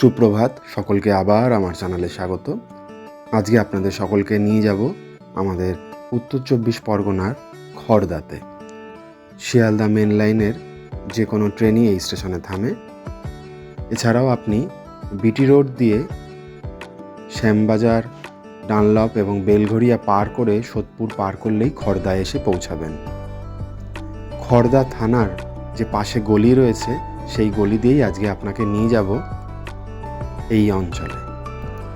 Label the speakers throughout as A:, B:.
A: সুপ্রভাত, সকলকে আবার আমার চ্যানেলে স্বাগত। আজকে আপনাদের সকলকে নিয়ে যাব আমাদের উত্তর চব্বিশ পরগনার খড়দাতে। শিয়ালদা মেন লাইনের যে কোনো ট্রেনই এই স্টেশনে থামে। এছাড়াও আপনি বিটি রোড দিয়ে শ্যামবাজার, ডানলপ এবং বেলঘরিয়া পার করে সোদপুর পার করলেই খড়দা এসে পৌঁছাবেন। খড়দা থানার যে পাশে গলি রয়েছে, সেই গলি দিয়েই আজকে আপনাকে নিয়ে যাব এই অঞ্চলে।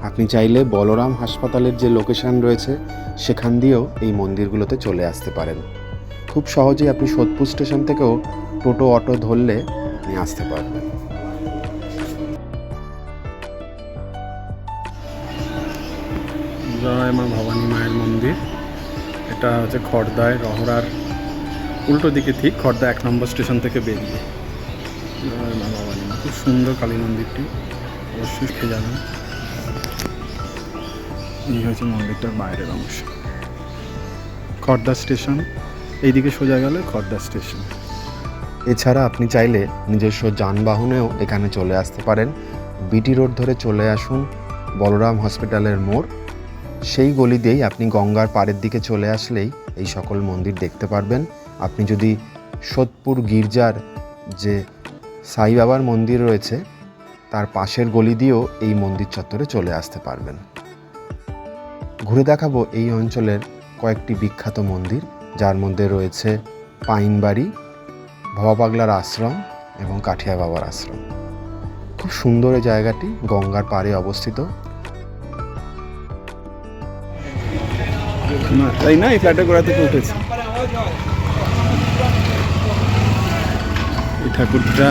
A: আপনি চাইলে বলরাম হাসপাতালের যে লোকেশন রয়েছে, সেখান দিয়েও এই মন্দিরগুলোতে চলে আসতে পারেন। খুব সহজেই আপনি সোদপুর স্টেশন থেকেও টোটো, অটো ধরলে আপনি আসতে পারবেন।
B: জয় মা ভবানী মায়ের মন্দির। এটা হচ্ছে খড়দায়, রহরার উল্টো দিকে ঠিক খড়দা এক নম্বর স্টেশন থেকে বেরিয়ে। জয় মা ভবানী মা, খুব সুন্দর কালী মন্দিরটি। অবশ্যই যাবেন এই হচ্ছে মন্দিরটার বাইরের অংশ। খর্দা স্টেশন, এইদিকে সোজা গেলে খর্দা স্টেশন।
A: এছাড়া আপনি চাইলে নিজস্ব যানবাহনেও এখানে চলে আসতে পারেন। বিটি রোড ধরে চলে আসুন, বলরাম হসপিটালের মোড়। সেই গলি দিয়েই আপনি গঙ্গার পাড়ের দিকে চলে আসলেই এই সকল মন্দির দেখতে পারবেন। আপনি যদি সোদপুর গির্জার যে সাই বাবার মন্দির রয়েছে তার পাশের গলি দিয়েও এই মন্দির চত্বরে চলে আসতে পারবেন। ঘুরে দেখাবো এই অঞ্চলের কয়েকটি বিখ্যাত মন্দির, যার মধ্যে রয়েছে পাইনবাড়ি ভবা পাগলার আশ্রম এবং কাঠিয়া বাবার আশ্রম। খুব সুন্দর এই জায়গাটি, গঙ্গার পাড়ে অবস্থিত।
B: তাই না? এই ফ্ল্যাটের গোড়া থেকে উঠেছে। এই ঠাকুরটা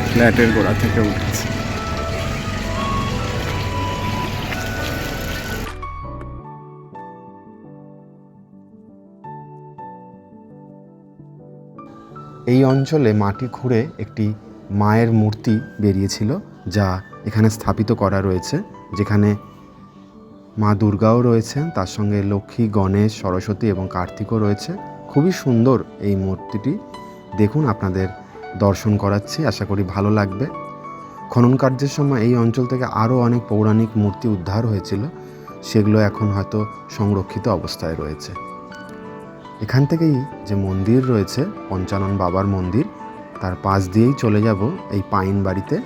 B: ফ্ল্যাটের গোড়া থেকে উঠেছে।
A: এই অঞ্চলে মাটি খুঁড়ে একটি মায়ের মূর্তি বেরিয়েছিল, যা এখানে স্থাপিত করা রয়েছে, যেখানে মা দুর্গাও রয়েছেন, তার সঙ্গে লক্ষ্মী, গণেশ, সরস্বতী এবং কার্তিকও রয়েছে। খুবই সুন্দর এই মূর্তিটি। দেখুন আপনাদের দর্শন করাচ্ছি, আশা করি ভালো লাগবে। খনন কার্যের সময় এই অঞ্চল থেকে আরও অনেক পৌরাণিক মূর্তি উদ্ধার হয়েছিল, সেগুলো এখন হয়তো সংরক্ষিত অবস্থায় রয়েছে। এখান থেকেই যে মন্দির রয়েছে, পঞ্চানন বাবার মন্দির, তার পাশ দিয়েই চলে যাব এই পাইন বাড়িতে।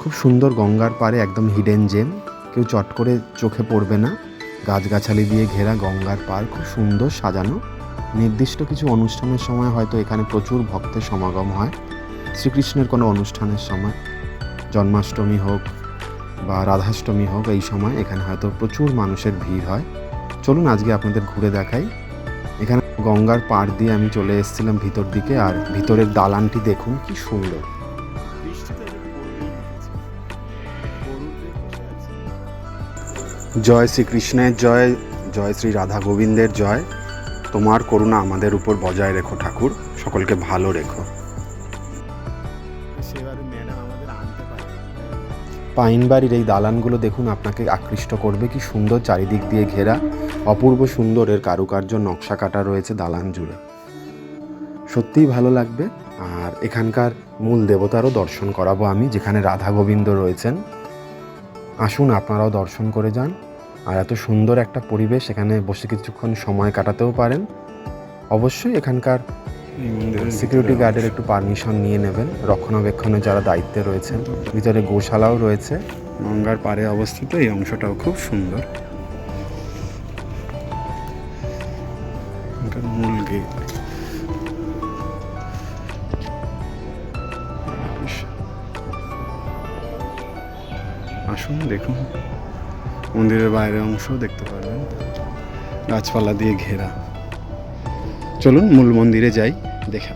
A: খুব সুন্দর গঙ্গার পাড়ে একদম হিডেন জেম কেউ চট করে চোখে পড়বে না। গাছগাছালি দিয়ে ঘেরা গঙ্গার পাড়, খুব সুন্দর সাজানো। নির্দিষ্ট কিছু অনুষ্ঠানের সময় হয়তো এখানে প্রচুর ভক্তের সমাগম হয়। শ্রীকৃষ্ণের কোনো অনুষ্ঠানের সময়, জন্মাষ্টমী হোক বা রাধাষ্টমী হোক, এই সময় এখানে হয়তো প্রচুর মানুষের ভিড় হয়। চলুন আজকে আপনাদের ঘুরে দেখাই। এখানে গঙ্গার পাড় দিয়ে আমি চলে এসেছিলাম ভিতর দিকে আর ভিতরের দালানটি দেখুন কি সুন্দর। জয় শ্রীকৃষ্ণের জয় জয় শ্রী রাধা গোবিন্দের জয়। তোমার করুণা আমাদের উপর বজায় রেখো ঠাকুর, সকলকে ভালো রেখো। পাইনবাড়ির এই দালানগুলো দেখুন, আপনাকে আকৃষ্ট করবে কি সুন্দর চারিদিক দিয়ে ঘেরা, অপূর্ব সুন্দরের কারুকার্য নকশা কাটা রয়েছে দালান জুড়ে। সত্যিই ভালো লাগবে, আর এখানকার মূল দেবতারও দর্শন করাবো আমি, যেখানে রাধা গোবিন্দ রয়েছেন। আসুন, আপনারাও দর্শন করে যান। আর এত সুন্দর একটা পরিবেশ এখানে বসে কিছুক্ষণ সময় কাটাতেও পারেন। অবশ্যই এখানকার সিকিউরিটি গার্ডের একটু পারমিশন নিয়ে নেবেন। রক্ষণাবেক্ষণে যারা দায়িত্বে রয়েছেন ভিতরে গোশালাও রয়েছে।
B: গঙ্গার পাড়ে অবস্থিত এই অংশটাও খুব সুন্দর। মূল গেট আসুন দেখুন। মন্দিরের বাইরের অংশ দেখতে পারবেন। গাছপালা দিয়ে ঘেরা। চলুন মূল মন্দিরে যাই, দেখে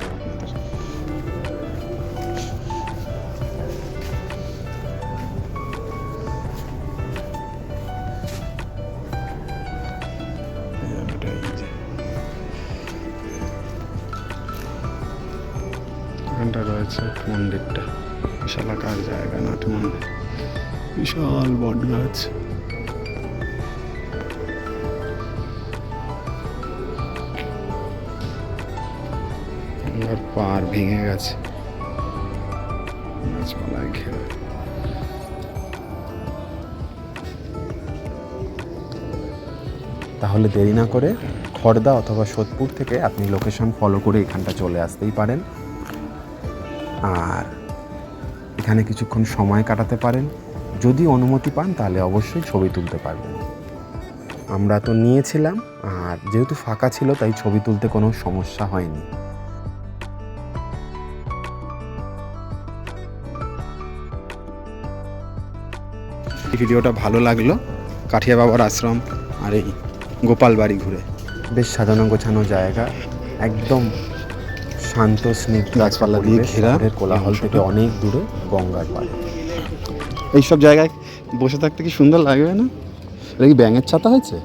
B: রয়েছে মন্দিরটা। বিশাল আকার জায়গা, নাট মন্দির। বিশাল বট গাছ। পার ভেঙে গেছে। গাছপালায়
A: তাহলে দেরি না করে খড়দা অথবা সোদপুর থেকে আপনি লোকেশন ফলো করে এখানটা চলে আসতেই পারেন। আর এখানে কিছুক্ষণ সময় কাটাতে পারেন। যদি অনুমতি পান, তাহলে অবশ্যই ছবি তুলতে পারবেন। আমরা তো নিয়েছিলাম, আর যেহেতু ফাঁকা ছিল, তাই ছবি তুলতে কোনো সমস্যা হয়নি। ভিডিওটা ভালো লাগল। কাঠিয়া বাবার আশ্রম আর এই গোপাল বাড়ি ঘুরে। বেশ সাজানো গোছানো জায়গা একদম শান্ত স্নিগ্ধ
B: গাছপালা দিয়ে ঘেরা।
A: কোলাহল থেকে অনেক দূরে গঙ্গার পাড়ে।
B: এইসব জায়গায় বসে থাকতে কি সুন্দর লাগবে না? এটা কি ব্যাঙের ছাতা হয়েছে?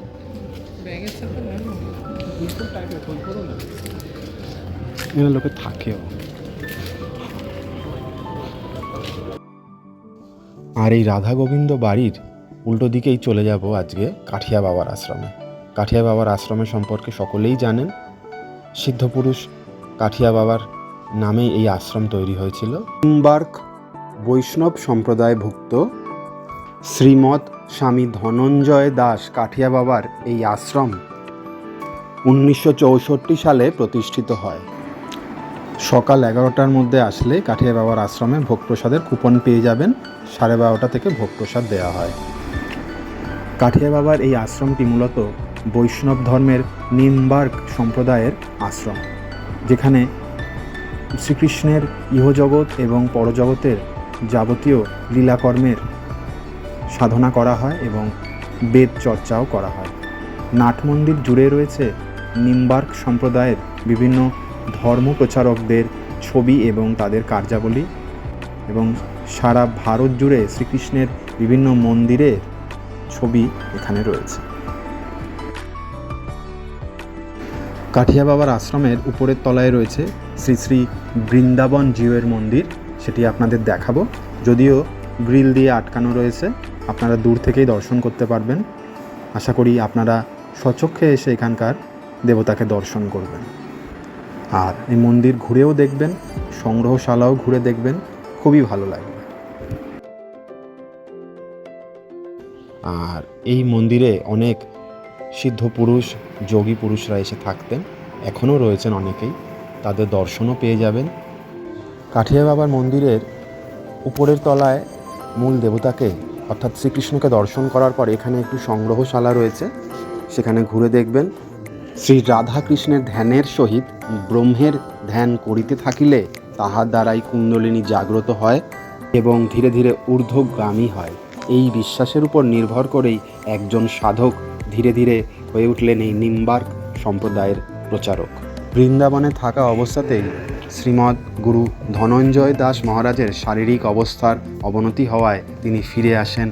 C: এখানে লোকে থাকেও।
A: আর এই রাধা গোবিন্দ বাড়ির উল্টো দিকেই চলে যাব আজকে কাঠিয়া বাবার আশ্রমে। কাঠিয়া বাবার আশ্রমের সম্পর্কে সকলেই জানেন সিদ্ধপুরুষ কাঠিয়া বাবার নামেই এই আশ্রম তৈরি হয়েছিল। নিম্বার্ক বৈষ্ণব সম্প্রদায়ভুক্ত শ্রীমৎ স্বামী ধনঞ্জয় দাস কাঠিয়া বাবার এই আশ্রম উনিশশো চৌষট্টি সালে প্রতিষ্ঠিত হয়। সকাল এগারোটার মধ্যে আসলে কাঠিয়া বাবার আশ্রমে ভোগ প্রসাদের কুপন পেয়ে যাবেন। সাড়ে বারোটা থেকে ভোগ প্রসাদ দেওয়া হয়। কাঠিয়া বাবার এই আশ্রমটি মূলত বৈষ্ণব ধর্মের নিমবার্গ সম্প্রদায়ের আশ্রম, যেখানে শ্রীকৃষ্ণের ইহজগৎ এবং পরজগতের যাবতীয় লীলাকর্মের সাধনা করা হয় এবং বেদ চর্চাও করা হয়। নাট মন্দির জুড়ে রয়েছে নিম্বার্ক সম্প্রদায়ের বিভিন্ন ধর্ম প্রচারকদের ছবি এবং তাদের কার্যাবলী এবং সারা ভারত জুড়ে শ্রীকৃষ্ণের বিভিন্ন মন্দিরের ছবি এখানে রয়েছে। কাঠিয়া বাবার আশ্রমের উপরের তলায় রয়েছে শ্রী শ্রী বৃন্দাবন জিউয়ের মন্দির। সেটি আপনাদের দেখাবো। যদিও গ্রিল দিয়ে আটকানো রয়েছে, আপনারা দূর থেকেই দর্শন করতে পারবেন। আশা করি আপনারা স্বচক্ষে এসে এখানকার দেবতাকে দর্শন করবেন। আর এই মন্দির ঘুরেও দেখবেন, সংগ্রহশালাও ঘুরে দেখবেন, খুবই ভালো লাগবে। আর এই মন্দিরে অনেক সিদ্ধ পুরুষ, যোগী পুরুষরা এসে থাকতেন এখনও রয়েছেন অনেকেই, তাদের দর্শনও পেয়ে যাবেন। কাঠিয়া বাবার মন্দিরের উপরের তলায় মূল দেবতাকে, অর্থাৎ শ্রীকৃষ্ণকে দর্শন করার পর এখানে একটি সংগ্রহশালা রয়েছে, সেখানে ঘুরে দেখবেন। শ্রী রাধাকৃষ্ণের ধ্যানের সহিত ব্রহ্মের ধ্যান করিতে থাকিলে তাহার দ্বারাই কুণ্ডলিনী জাগ্রত হয় এবং ধীরে ধীরে ঊর্ধ্বগামী হয়। এই বিশ্বাসের উপর নির্ভর করেই একজন সাধক ধীরে ধীরে হয়ে উঠলেন এই নিম্বার্ক সম্প্রদায়ের প্রচারক। বৃন্দাবনে থাকা অবস্থাতেই শ্রীমৎ গুরু ধনঞ্জয় দাস মহারাজের শারীরিক অবস্থার অবনতি হওয়ায় তিনি ফিরে আসেন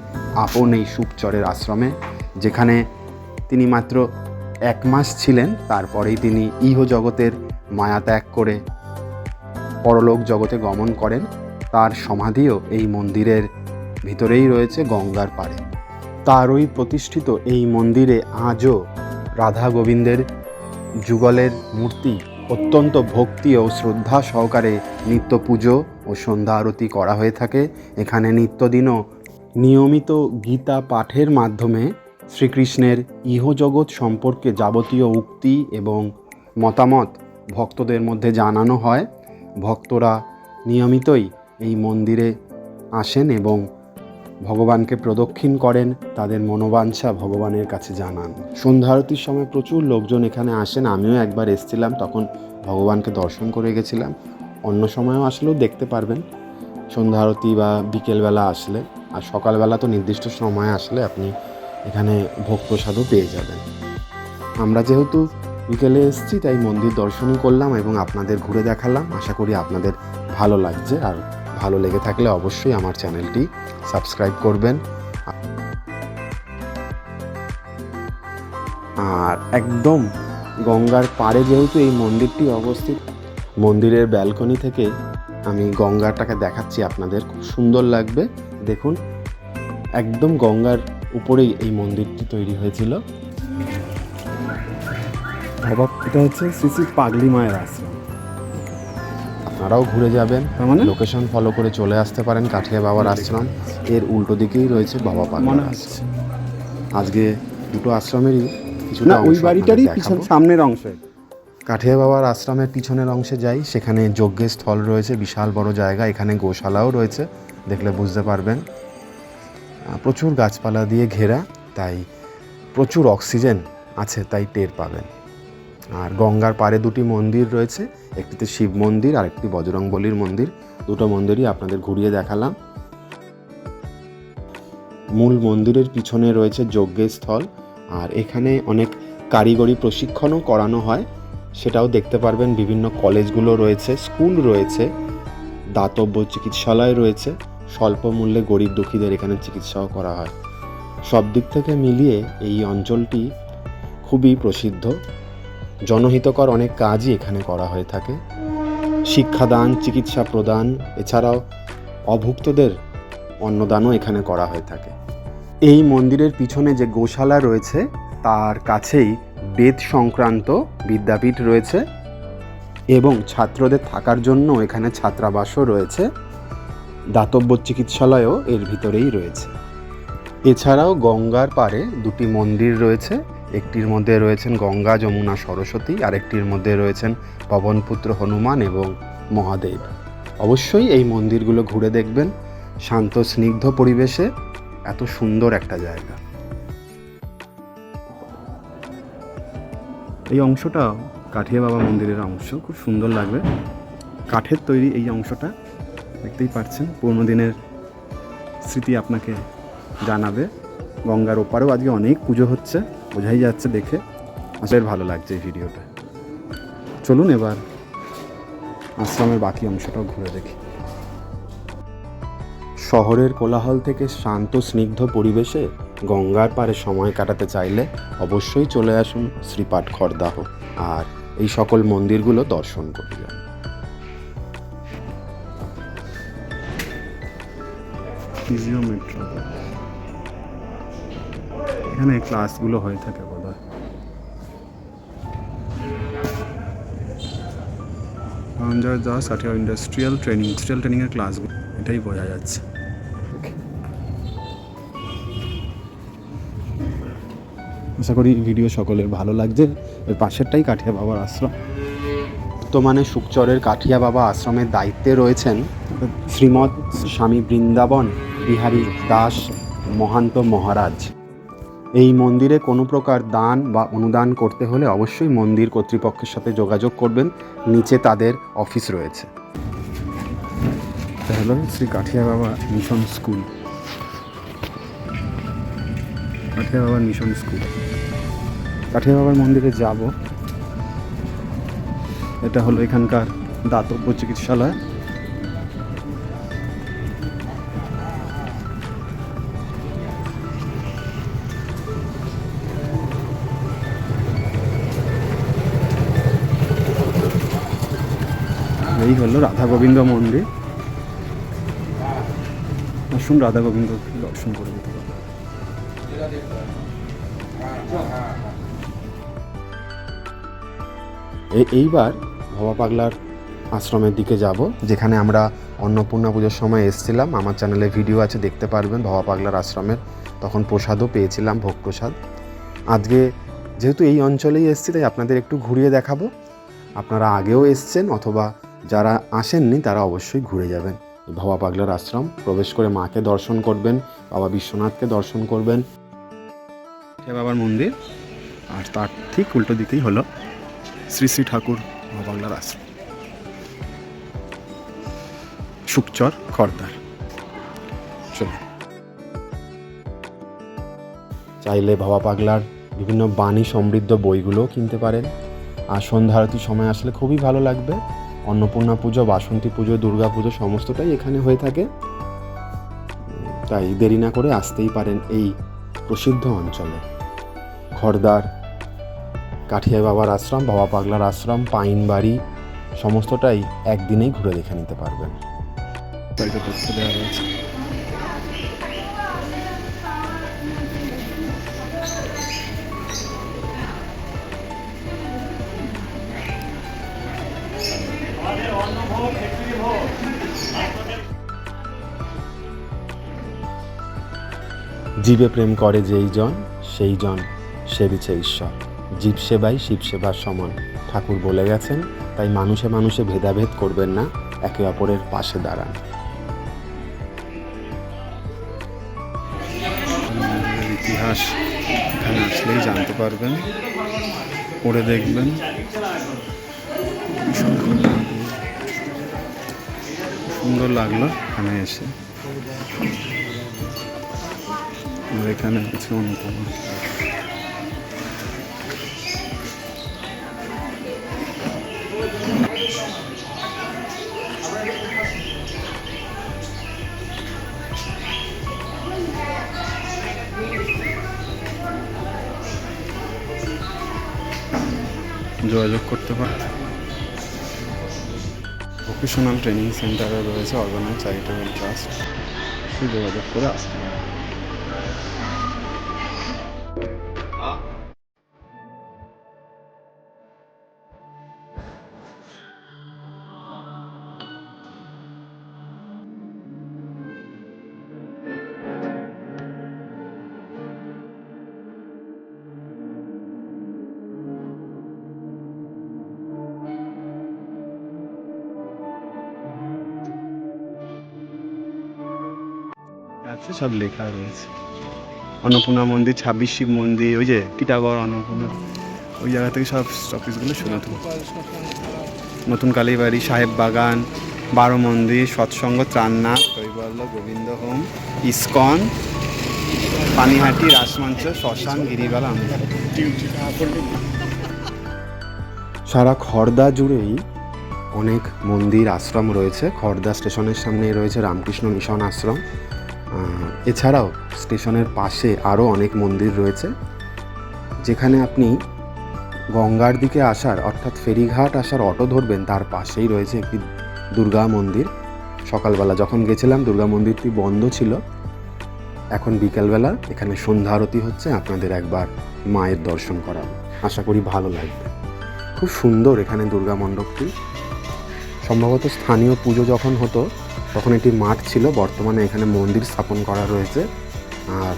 A: আপন এই সুখচরের আশ্রমে, যেখানে তিনি মাত্র এক মাস ছিলেন, তারপরেই তিনি ইহ জগতের মায়া ত্যাগ করে পরলোক জগতে গমন করেন। তার সমাধিও এই মন্দিরের ভিতরেই রয়েছে গঙ্গার পাড়ে। তারই প্রতিষ্ঠিত এই মন্দিরে আজও রাধা গোবিন্দের যুগলের মূর্তি, অত্যন্ত ভক্তি ও শ্রদ্ধা সহকারে নিত্য পুজো ও সন্ধ্যা আরতি করা হয়ে থাকে। এখানে নিত্যদিনও নিয়মিত গীতা পাঠের মাধ্যমে শ্রীকৃষ্ণের ইহজগৎ সম্পর্কে যাবতীয় উক্তি এবং মতামত ভক্তদের মধ্যে জানানো হয়। ভক্তরা নিয়মিতই এই মন্দিরে আসেন এবং ভগবানকে প্রদক্ষিণ করেন, তাদের মনোবাঞ্ছা ভগবানের কাছে জানান। সন্ধ্যা আরতির সময় প্রচুর লোকজন এখানে আসেন, আমিও একবার এসেছিলাম, তখন ভগবানকে দর্শন করে গেছিলাম। অন্য সময়ও আসলেও দেখতে পারবেন, সন্ধ্যা আরতি বা বিকেলবেলা আসলে। আর সকালবেলা তো নির্দিষ্ট সময় আসলে আপনি এখানে ভোগ প্রসাদও পেয়ে যাবেন। আমরা যেহেতু বিকেলে এসেছি, তাই মন্দির দর্শন করলাম এবং আপনাদের ঘুরে দেখালাম। আশা করি আপনাদের ভালো লাগছে। আর ভালো লেগে থাকলে অবশ্যই আমার চ্যানেলটি সাবস্ক্রাইব করবেন। আর একদম গঙ্গার পাড়ে যেহেতু এই মন্দিরটি অবস্থিত, মন্দিরের ব্যালকনি থেকে আমি গঙ্গাটাকে দেখাচ্ছি। আপনাদের খুব সুন্দর লাগবে। দেখুন, একদম গঙ্গার উপরেই এই মন্দিরটি তৈরি হয়েছিল। বাবা এটা হচ্ছে শ্রী শ্রী পাগলি মায়ের আশ্রম। আপনারাও ঘুরে যাবেন।
C: তার মানে?
A: লোকেশন ফলো করে চলে আসতে পারেন কাঠিয়া বাবার আশ্রম। এর উল্টো দিকেই রয়েছে বাবা পাগলা
C: মনে
A: আশ্রম। আজকে দুটো আশ্রমেরই কিছুটা
B: না ওই বাড়িটারই পিছন সামনের অংশে।
A: কাঠিয়া বাবার আশ্রমের পিছনের অংশে যাই সেখানে যজ্ঞের স্থল রয়েছে বিশাল বড় জায়গা এখানে গোশালাও রয়েছে দেখলে বুঝতে পারবেন। প্রচুর গাছপালা দিয়ে ঘেরা, তাই প্রচুর অক্সিজেন আছে, তাই টের পাবেন। আর গঙ্গার পাড়ে দুটি মন্দির রয়েছে, একটিতে শিব মন্দির আর একটি বজরংবলীর মন্দির। দুটো মন্দিরই আপনাদের ঘুরিয়ে দেখালাম। মূল মন্দিরের পিছনে রয়েছে যজ্ঞের স্থল, আর এখানে অনেক কারিগরি প্রশিক্ষণও করানো হয়। সেটাও দেখতে পারবেন, বিভিন্ন কলেজগুলো রয়েছে, স্কুল রয়েছে, দাতব্য চিকিৎসালয় রয়েছে। স্বল্প মূল্যে গরিব দুঃখীদের এখানে চিকিৎসাও করা হয়। সব দিক থেকে মিলিয়ে এই অঞ্চলটি খুবই প্রসিদ্ধ। জনহিতকর অনেক কাজই এখানে করা হয়ে থাকে। শিক্ষাদান, চিকিৎসা প্রদান, এছাড়াও অভুক্তদের অন্নদানও এখানে করা হয়ে থাকে। এই মন্দিরের পিছনে যে গোশালা রয়েছে, তার কাছেই বেদ সংক্রান্ত বিদ্যাপীঠ রয়েছে এবং ছাত্রদের থাকার জন্য এখানে ছাত্রাবাসও রয়েছে। দাতব্য চিকিৎসালয়ও এর ভিতরেই রয়েছে। এছাড়াও গঙ্গার পাড়ে দুটি মন্দির রয়েছে। একটির মধ্যে রয়েছেন গঙ্গা, যমুনা, সরস্বতী, আরেকটির মধ্যে রয়েছেন পবনপুত্র হনুমান এবং মহাদেব। অবশ্যই এই মন্দিরগুলো ঘুরে দেখবেন। শান্ত, স্নিগ্ধ পরিবেশে এত সুন্দর একটা জায়গা।
B: এই অংশটা কাঠিয়া বাবা মন্দিরের অংশ। খুব সুন্দর লাগবে। কাঠের তৈরি এই অংশটা দেখতেই পাচ্ছেন পুরোনো দিনের স্মৃতি আপনাকে জানাবে। গঙ্গার ওপারেও আজকে অনেক পুজো হচ্ছে, বোঝাই যাচ্ছে দেখে। আসলে ভালো লাগছে এই ভিডিওটা। চলুন এবার আশ্রমের বাকি অংশটাও ঘুরে দেখি।
A: শহরের কোলাহল থেকে শান্ত, স্নিগ্ধ পরিবেশে গঙ্গার পারে সময় কাটাতে চাইলে অবশ্যই চলে আসুন শ্রীপাঠ খড়দাহ আর এই সকল মন্দিরগুলো দর্শন করে
B: ফিজিওমেট্রো এখানে ক্লাসগুলো হয়ে থাকে বোধ হয় দাস আঠিয়া ইন্ডাস্ট্রিয়াল ট্রেনিং ইন্ডাস্ট্রিয়াল ট্রেনিংয়ের ক্লাসগুলো এটাই বোঝা যাচ্ছে। আশা করি ভিডিও সকলের ভালো লাগছে। এর পাশেরটাই কাঠিয়া বাবার আশ্রম।
A: বর্তমানে সুকচরের কাঠিয়া বাবা আশ্রমের দায়িত্বে রয়েছেন শ্রীমৎ স্বামী বৃন্দাবন। বিহারী দাস, মহান্ত মহারাজ। এই মন্দিরে কোনো প্রকার দান বা অনুদান করতে হলে অবশ্যই মন্দির কর্তৃপক্ষের সাথে যোগাযোগ করবেন। নিচে তাদের অফিস রয়েছে।
B: হলো শ্রী কাঠিয়া বাবা মিশন স্কুল। কাঠিয়া বাবার মিশন স্কুল। কাঠিয়া বাবার মন্দিরে যাব। এটা হলো এখানকার দাতব্য চিকিৎসালয়। এই হলো রাধা গোবিন্দ মন্দির। আসুন রাধা গোবিন্দ দর্শন করে
A: এ- এইবার ভবা পাগলার আশ্রমের দিকে যাব, যেখানে আমরা অন্নপূর্ণা পুজোর সময় এসেছিলাম। আমার চ্যানেলে ভিডিও আছে, দেখতে পারবেন ভবা পাগলার আশ্রমের। তখন প্রসাদও পেয়েছিলাম, ভোগ প্রসাদ। আজকে যেহেতু এই অঞ্চলেই এসেছি, তাই আপনাদের একটু ঘুরিয়ে দেখাবো। আপনারা আগেও এসছেন অথবা যারা আসেননি তারা অবশ্যই ঘুরে যাবেন। ভবা পাগলার আশ্রম প্রবেশ করে মাকে দর্শন করবেন বাবা বিশ্বনাথকে দর্শন করবেন।
B: বাবার মন্দির? আর তার ঠিক উল্টো দিকেই হলো শ্রী শ্রী ঠাকুর বাংলার আশ্রম। সুকচর খর্দার। চলো
A: চাইলে ভবা পাগলার বিভিন্ন বাণী সমৃদ্ধ বইগুলোও কিনতে পারেন। আর সন্ধ্যা আরতির সময় আসলে খুবই ভালো লাগবে। অন্নপূর্ণা পুজো, বাসন্তী পুজো, দুর্গা পুজো সমস্তটাই এখানে হয়ে থাকে। তাই দেরি না করে আসতেই পারেন এই প্রসিদ্ধ অঞ্চলে। খড়দার কাঠিয়া বাবার আশ্রম, বাবা পাগলার আশ্রম, পাইন বাড়ি, সমস্তটাই একদিনেই ঘুরে দেখে নিতে পারবেন।
B: দেওয়া
A: জীবে প্রেম করে যেই জন, সেই জন সেবিছে ঈশ্বর। জীব সেবাই শিব সেবার সমান। ঠাকুর বলে গেছেন, তাই মানুষে মানুষে ভেদাভেদ করবেন না, একে অপরের পাশে দাঁড়ান।
B: ইতিহাস এখানে আসলেই জানতে পারবেন, পড়ে দেখবেন। সুন্দর লাগল এখানে এসে। আর এখানে কিছু অনুপম যোগাযোগ করতে পারেন ভোকেশনাল ট্রেনিং সেন্টারে রয়েছে অর্গানাইজ চ্যারিটেবল ট্রাস্ট যোগাযোগ করে আসতে পারেন সব লেখা রয়েছে। অন্নপূর্ণা মন্দির, ছাব্বিশ শিব মন্দির, ওই যে টিটাগড় অন্নপূর্ণা, ওই জায়গা থেকে সব স্টপিসগুলো শুনে থাকব নতুন কালীবাড়ি, সাহেব বাগান, বারো মন্দির, সৎসঙ্গ, ত্রান্না, কৈবল্য, গোবিন্দ হোম, ইস্কন, পানিহাটি রাসমঞ্চ শ্মশান, গিরিবালা
A: সারা খড়দা জুড়েই অনেক মন্দির, আশ্রম রয়েছে। খর্দা স্টেশনের সামনে রয়েছে রামকৃষ্ণ মিশন আশ্রম। এছাড়াও স্টেশনের পাশে আরও অনেক মন্দির রয়েছে, যেখানে আপনি গঙ্গার দিকে আসার, অর্থাৎ ফেরিঘাট আসার অটো ধরবেন, তার পাশেই রয়েছে একটি দুর্গা মন্দির। সকালবেলা যখন গেছিলাম, দুর্গা মন্দিরটি বন্ধ ছিল। এখন বিকেলবেলা, এখানে সন্ধ্যা আরতি হচ্ছে, আপনাদের একবার মায়ের দর্শন করাবো। আশা করি ভালো লাগবে। খুব সুন্দর এখানে দুর্গা মণ্ডপটি। সম্ভবত স্থানীয় পুজো যখন হতো, তখন একটি মাঠ ছিল, বর্তমানে এখানে মন্দির স্থাপন করা রয়েছে। আর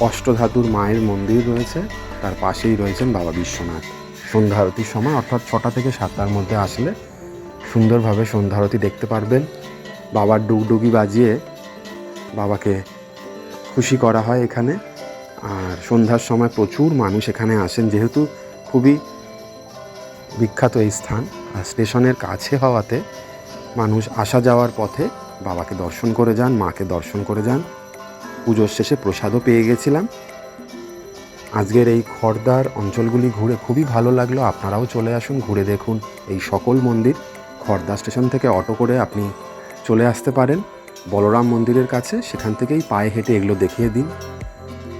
A: অষ্টধাতুর মায়ের মন্দির রয়েছে, তার পাশেই রয়েছেন বাবা বিশ্বনাথ। সন্ধ্যা আরতির সময়, অর্থাৎ ছটা থেকে সাতটার মধ্যে আসলে সুন্দরভাবে সন্ধ্যা আরতি দেখতে পারবেন। বাবার ডুগডুগি বাজিয়ে বাবাকে খুশি করা হয় এখানে। আর সন্ধ্যার সময় প্রচুর মানুষ এখানে আসেন, যেহেতু খুবই বিখ্যাত এই স্থান। স্টেশনের কাছে হওয়াতে মানুষ আসা যাওয়ার পথে বাবাকে দর্শন করে যান, মাকে দর্শন করে যান। পুজোর শেষে প্রসাদও পেয়ে গেছিলাম। আজকের এই খড়দার অঞ্চলগুলি ঘুরে খুবই ভালো লাগল। আপনারাও চলে আসুন, ঘুরে দেখুন এই সকল মন্দির। খড়দা স্টেশন থেকে অটো করে আপনি চলে আসতে পারেন। বলরাম মন্দিরের কাছে, সেখান থেকেই পায়ে হেঁটে এগুলো দেখিয়ে দিন।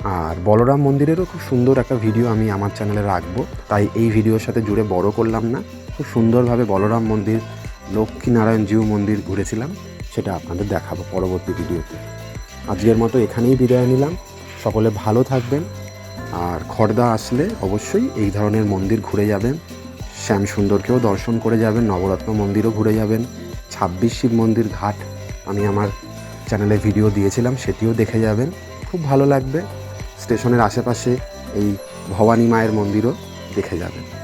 A: আর বলরাম মন্দিরেরও খুব সুন্দর একটা ভিডিও আমি আমার চ্যানেলে রাখব। তাই এই ভিডিওর সাথে জুড়ে বড় করলাম না। খুব সুন্দরভাবে বলরাম মন্দির, লক্ষ্মীনারায়ণ জিউ মন্দির ঘুরেছিলাম, সেটা আপনাদের দেখাবো পরবর্তী ভিডিওতে। আজকের মতো এখানেই বিদায় নিলাম। সকলে ভালো থাকবেন। আর খর্দা আসলে অবশ্যই এই ধরনের মন্দির ঘুরে যাবেন। শ্যাম সুন্দরকেও দর্শন করে যাবেন, নবরত্ন মন্দিরও ঘুরে যাবেন। ছাব্বিশ শিব মন্দির ঘাট, আমি আমার চ্যানেলে ভিডিও দিয়েছিলাম, সেটিও দেখে যাবেন। খুব ভালো লাগবে। স্টেশনের আশেপাশে এই ভবানী মায়ের মন্দিরও দেখে যাবেন।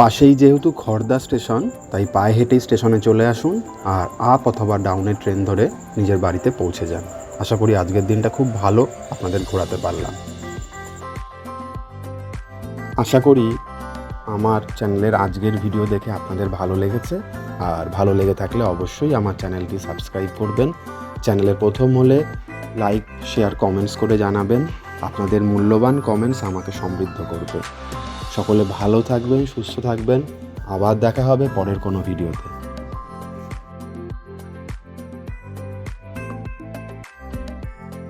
A: পাশেই যেহেতু খড়দা স্টেশন, তাই পায়ে হেঁটেই স্টেশনে চলে আসুন আর আপ অথবা ডাউনের ট্রেন ধরে নিজের বাড়িতে পৌঁছে যান। আশা করি আজকের দিনটা খুব ভালো আপনাদের ঘোরাতে পারলাম। আশা করি আমার চ্যানেলের আজকের ভিডিও দেখে আপনাদের ভালো লেগেছে। আর ভালো লেগে থাকলে অবশ্যই আমার চ্যানেলটি সাবস্ক্রাইব করবেন। চ্যানেলে প্রথম হলে লাইক, শেয়ার, কমেন্টস করে জানাবেন। আপনাদের মূল্যবান কমেন্টস আমাকে সমৃদ্ধ করবে। সকলে ভালো থাকবেন সুস্থ থাকবেন। আবার দেখা হবে পরের কোনো ভিডিওতে।